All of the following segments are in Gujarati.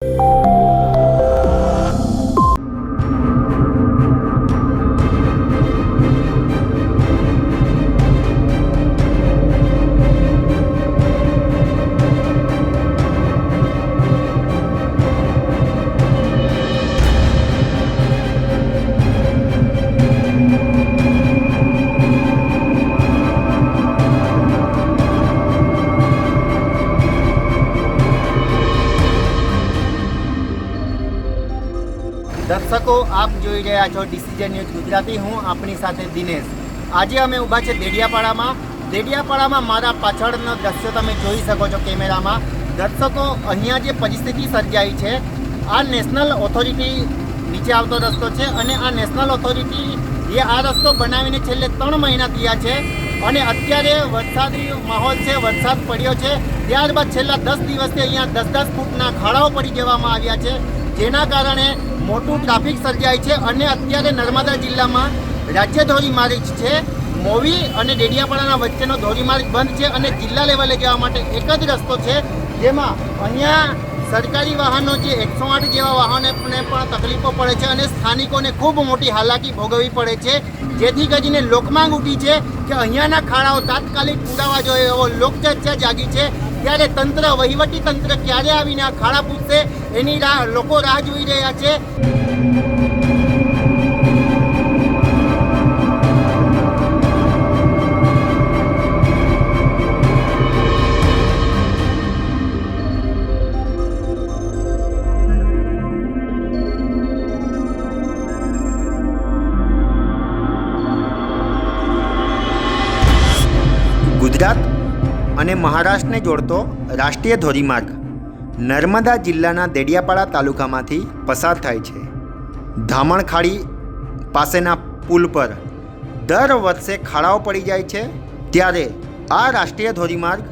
Música દર્શકો, આપ જોઈ રહ્યા છો ડિસિઝન ન્યૂઝ ગુજરાતી. હું આપણી સાથે દિનેશ. આજે અમે ઊભા છે દેડિયાપાડામાં. દેડિયાપાડામાં મારા પાછળનો દ્રશ્યો તમે જોઈ શકો છો કેમેરામાં. દર્શકો, અહીંયા જે પરિસ્થિતિ સર્જાઈ છે, આ નેશનલ ઓથોરિટી નીચે આવતો રસ્તો છે અને આ નેશનલ ઓથોરિટી એ આ રસ્તો બનાવીને છેલ્લે ત્રણ મહિના થયા છે અને અત્યારે વરસાદી માહોલ છે, વરસાદ પડ્યો છે. ત્યારબાદ છેલ્લા દસ દિવસથી અહીંયા દસ દસ ફૂટના ખાડાઓ પડી જવામાં આવ્યા છે. જેના કારણે મોટું ટ્રાફિક સર્જાય છે અને અત્યારે નર્મદા જિલ્લામાં રાજ્ય ધોરીમાર્ગ છે. મોવી અને ડેડિયાપાડાના વચ્ચેનો ધોરીમાર્ગ બંધ છે અને જિલ્લા લેવલે જવા માટે એક જ રસ્તો છે. જેમાં અહીંયા સરકારી વાહનો જે એકસો આઠ જેવા વાહનોને પણ તકલીફો પડે છે અને સ્થાનિકોને ખૂબ મોટી હાલાકી ભોગવવી પડે છે. જેથી કરીને લોકમાંગ ઉઠી છે કે અહીંયાના ખાડાઓ તાત્કાલિક પુરાવા જોઈએ એવો લોકચર્ચા જાગી છે. ત્યારે તંત્ર, વહીવટી તંત્ર ક્યારે આવીને આ ખાડા પૂછશે? એની રાહ લોકો રાહ જોઈ રહ્યા છે. અને મહારાષ્ટ્રને જોડતો રાષ્ટ્રીય ધોરીમાર્ગ નર્મદા જિલ્લાના દેડિયાપાડા તાલુકામાંથી પસાર થાય છે. ધામણખાડી પાસેના પુલ પર દર વર્ષે ખાડાઓ પડી જાય છે ત્યારે આ રાષ્ટ્રીય ધોરીમાર્ગ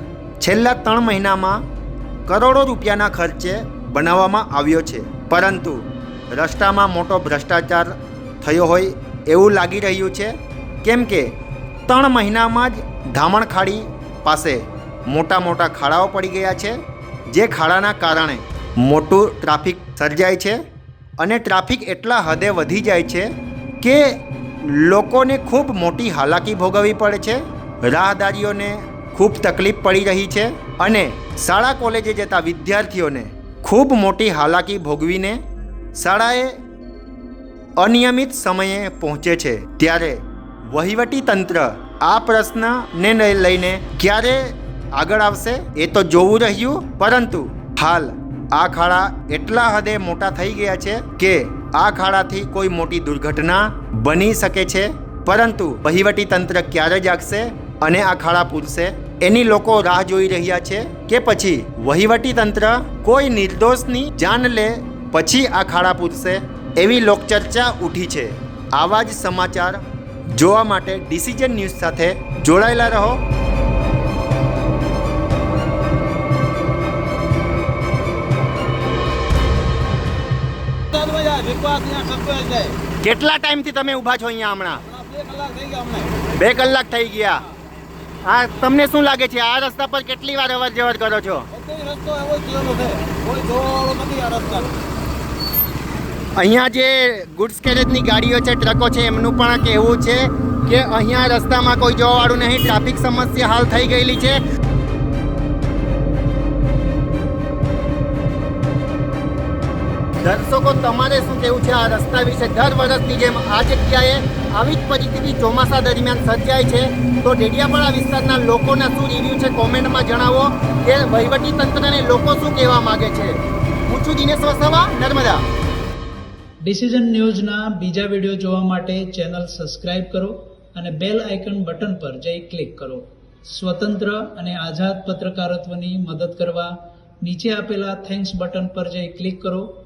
છેલ્લા ત્રણ મહિનામાં કરોડો રૂપિયાના ખર્ચે બનાવવામાં આવ્યો છે. પરંતુ રસ્તામાં મોટો ભ્રષ્ટાચાર થયો હોય એવું લાગી રહ્યું છે. કેમ કે ત્રણ મહિનામાં જ ધામણખાડી પાસે મોટા મોટા ખાડાઓ પડી ગયા છે, જે ખાડાના કારણે મોટું ટ્રાફિક સર્જાય છે અને ટ્રાફિક એટલા હદે વધી જાય છે કે લોકોને ખૂબ મોટી હાલાકી ભોગવવી પડે છે, રાહદારીઓને ખૂબ તકલીફ પડી રહી છે અને શાળા કોલેજે જતા વિદ્યાર્થીઓને ખૂબ મોટી હાલાકી ભોગવીને શાળાએ અનિયમિત સમયે પહોંચે છે. ત્યારે વહીવટી તંત્ર આ પ્રશ્નને લઈને ક્યારે આગળ આવશે, એ તો જોવું રહ્યું, પરંતુ હાલ આ ખાડા એટલા હદે મોટા થઈ ગયા છે કે આ ખાડાથી કોઈ મોટી દુર્ઘટના બની શકે છે. પરંતુ વહીવટી તંત્ર ક્યારે જાગશે અને આ ખાડા પૂરશે, એની લોકો રાહ જોઈ રહ્યા છે કે પછી વહીવટી તંત્ર કોઈ નિર્દોષની જાન લે, પછી આ ખાડા પૂરશે એવી લોકચર્ચા ઉઠી છે. આવા જ સમાચાર જોવા માટે ડિસિઝન ન્યૂઝ સાથે જોડાયેલા રહો. કેટલા ટાઈમથી તમે ઊભા છો અહીંયા હમણાં? બે કલાક થઈ ગયા આ તમને શું લાગે છે? આ રસ્તા પર કેટલી વાર અવર જવર કરો છો? અહીંયા જે ગુડ્સ કેરેજની ગાડીઓ છે ટ્રકો છે એમનું પણ કહેવું છે કે અહીંયા રસ્તામાં કોઈ જોવાવાળું નહીં. ટ્રાફિક સમસ્યા હાલ થઈ ગયેલી છે. દર્શકો, તમારે શું કહેવું છે આ રસ્તા વિશે? દર વર્ષની જેમ આ જગ્યાએ આવી જ પરિસ્થિતિ ચોમાસા દરમિયાન સર્જાય છે. તો ડેડિયાપાડા વિસ્તારના લોકોના શું રિવ્યૂ છે? કોમેન્ટમાં જણાવો કે વહીવટી તંત્રને લોકો શું કહેવા માગે છે? હું છું દિનેશ વસાવા, નર્મદા. ડિસિઝન ન્યૂઝના બીજા વીડિયો જોવા માટે ચેનલ સબસ્ક્રાઇબ કરો અને બેલ આઇકન બટન પર જઈ ક્લિક કરો. સ્વતંત્ર અને આઝાદ પત્રકારત્વની મદદ કરવા નીચે આપેલા થેન્ક્સ બટન પર જઈ ક્લિક કરો.